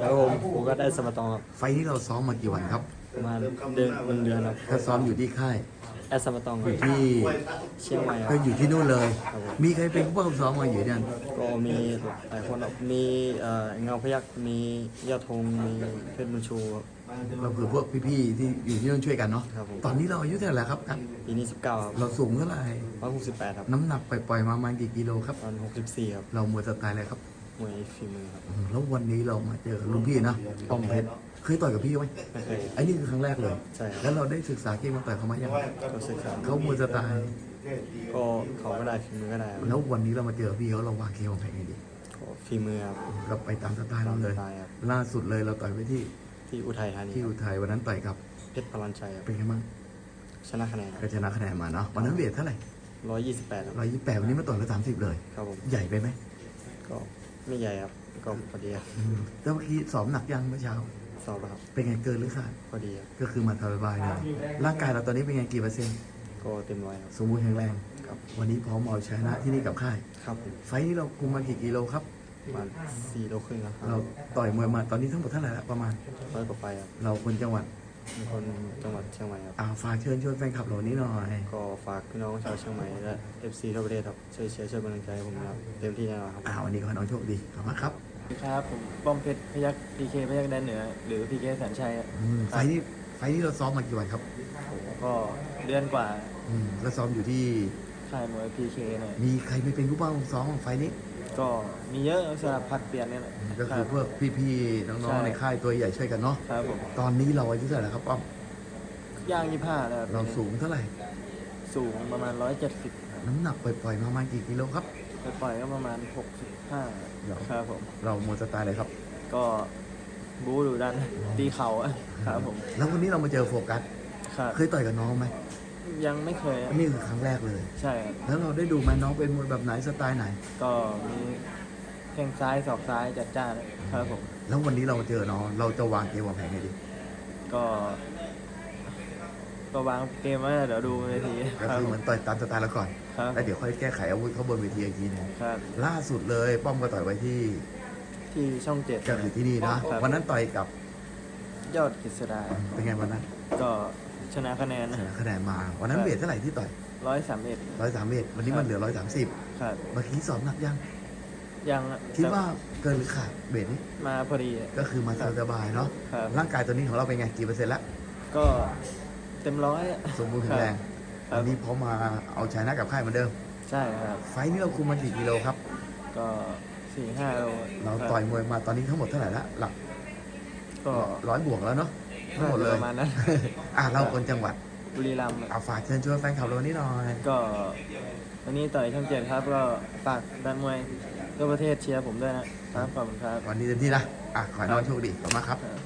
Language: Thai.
แล้วผมผมก็ได้สมาตองครับไฟล์นี้เราซ้อมมากี่วันครับ ประมาณเดือนหนึ่งเดือนครับก็ซ้อมอยู่ที่ค่าย แอดสมาตองคอรับยู่ที่เชียงใหม่คก็รับ อยู่ที่นู่นเลย ครับผม มีใครเป็นผู้ฝึกซ้อมมาอยู่เนี่ยก็มีหลายคนครับมีเอ่อเงาพยักมียอดธงมีเพชรบุญชูครับ เราคือพวกพี่ๆที่อยู่ที่นู่นช่วยกันเนาะ ครับผม ตอนนี้เราอายุเท่าไหร่แล้วครับปีนี้ 19 ครับเราสูงเท่าไหร่ 168 ครับน้ำหนักปล่อยๆมาประมาณกี่กิโลครับ ตอน64 ครับ เรามวยสไตล์อะไรครับ มวยฝีมือครับอืมแล้ววันนี้เรามาเจอรุ่นพี่นะป้องเพชรเคยต่อยกับพี่ไหมไม่เคย ไอ้นี่คือครั้งแรกเลยใช่ครับ แล้วเราได้ศึกษาเกมมาต่อยเขาไหมยังก็ศึกษาเขามวยสไตล์ก็เขาก็ได้ฝีมือก็ได้ครับแล้ววันนี้เรามาเจอพี่เขาเราวางเกมวางแผนไงดีก็ฝีมือครับเราไปตามสไตล์เราเลยตามสไตล์ครับล่าสุดเลยเราต่อยไปที่ที่อุทัยธานีที่อุทัยวันนั้นต่อยกับเพชรพลันชัยครับเป็นไงบ้างชนะคะแนนก็ชนะคะแนนมาเนาะวันนั้นเวทเท่าไหร่128ครับร้อยยี่สิบแปดวันนี้มาต่อยร้อยสามสิบเลย ครับผมใหญ่ไปไหมก็ ไม่ใหญ่ครับ ก็พอดีครับอืมแล้วเมื่อกี้สอบหนักยังเมื่อเช้า สอบแล้วครับ เป็นไงเกินหรือขาดพอดีครับ ก็คือมาสบายๆเลยร่างกายเราตอนนี้เป็นไงกี่เปอร์เซ็นต์ ก็เต็มร้อยครับ สมบูรณ์แข็งแรง ครับ วันนี้พร้อมเอาชนะที่นี่กับค่าย ครับผมไฟท์นี้เราคุมมากี่กิโลครับประมาณสี่โลครึ่งแล้วคเรารับต่อยมวยมาตอนนี้ทั้งหมดเท่าไหร่ละประมาณร้อยกว่าไปครับ เราคนจังหวัด เป็นคนจังหวัดเชียงใหม่ครับ อ่าฝากเชิญชวนแฟนคลับเรานี้หน่อย ก็ฝากพี่น้องชาวเชียงใหม่และ FC ทั่วประเทศครับช่วยเชียร์ช่วยเป็นกำลังใจให้ผมนะครับเต็มที่แน่นอนครับ อ่าวันนี้ขอให้น้องโชคดีขอบคุณครับครับผมป้อมเพชรพยักพีเคพยักแดนเหนือ หรือพีเคแสนชัยครับอืมไฟท์นี้ไฟท์นี้เราซ้อมมากี่วันครับก็เดือนกว่าอืมแล้วซ้อมอยู่ที่ ค่ายมวยพีเคเนี่ยมีใครไม่เป็นผู้ป้องซ้อมของไฟท์นี้ ก็มีเยอะสลับผัดเปลี่ยนเนี่ยแหละก็คคืรัอบพวกพี่ๆน้องใช่ๆในค่ายตัวใหญ่ช่วยกันเนาะครับผมตอนนี้เราอายุเท่าไหร่แล้วครับป้อมย่างยี่ห้าแล้วคบเราสูงเท่าไหร่ สูงประมาณร้อยเจ็ดสิบน้ำหนักปล่อยๆมาประมาณกี่กิโลครับปล่อยๆก็ประมาณหกสิบห้าเดี๋ยวครับผมเราโมวยสไตล์เลยครับ ก็บู๊ดูดันตีเข่าอะครับผม แล้ววันนี้เรามาเจอโฟกัสครับเคยต่อยกับน้องไหม ยังไม่เคยอะอันนี้คือครั้งแรกเลย ใช่ครับแล้วเราได้ดูไหมน้องเป็นมวยแบบไหนสไตล์ไหน ก็มีแข้งซ้ายศอกซ้ายจัดจ้านครับผม แล้ววันนี้เรามาเจอน้องเราจะวางเกมวางแผนไงดีก็ก็วางเกมไว้เดี๋ยวดูเวทีก็ครับคือผเหมมือนต่อยตามสไตล์เราก่อนครับแล้วเดี๋ยวค่อยแก้ไขอาวุธเขาบนเวทีอีกทีหนึงครับล่าสุดเลยป้อมก็ต่อยไว้ที่ ที่ช่องเจ็ดก็คือที่นี่นะครับวันนั้นต่อยกับ ยอดกฤษดาเป็นไงวันนั้นก็ ชนะคะแนนชนะคะแนนมา วันนั้นครับเวทเท่าไหร่ที่ต่อยร้อยสามเอ็ดร้อยสามเวทวันนี้มันเหลือร้อยสามสิบครับเมื่อกี้สอบหนักยัง ยังอะคิดว่าเกินหรือขาดเวทนี้มาพอดีอะก็คือมาสบายๆเนาะครับร่างกายตัวนี้ของเราเป็นไงกี่เปอร์เซ็นต์ละก็เต็มร้อยอะสมบูรณ์แข็งแรงครับวันนี้พร้อมมาเอาชนะกับค่ายเหมือนเดิม ใช่ครับ ไฟท์นี้เราคุมมากี่กิโลครับ ก็สี่ห้าโลเราต่อยมวยมาตอนนี้ทั้งหมดเท่าไหร่ละหลัก ก็ร้อยบวกแล้วเนาะ ทั้งหมดเลยประมาณนั้น อะเราคนจังหวัดบุรีรัมย์อะเอาฝากเชิญชวนแฟนคลับเรานี้หน่อย ก็วันนี้ต่อยช่องเจ็ดครับก็ฝากดันมวยทั่วประเทศเชียร์ผมด้วยนะครับขอบคุณครับ วันนี้เต็มที่นะอะขอให้น้องโชคดีขอบคุณมากครับครับ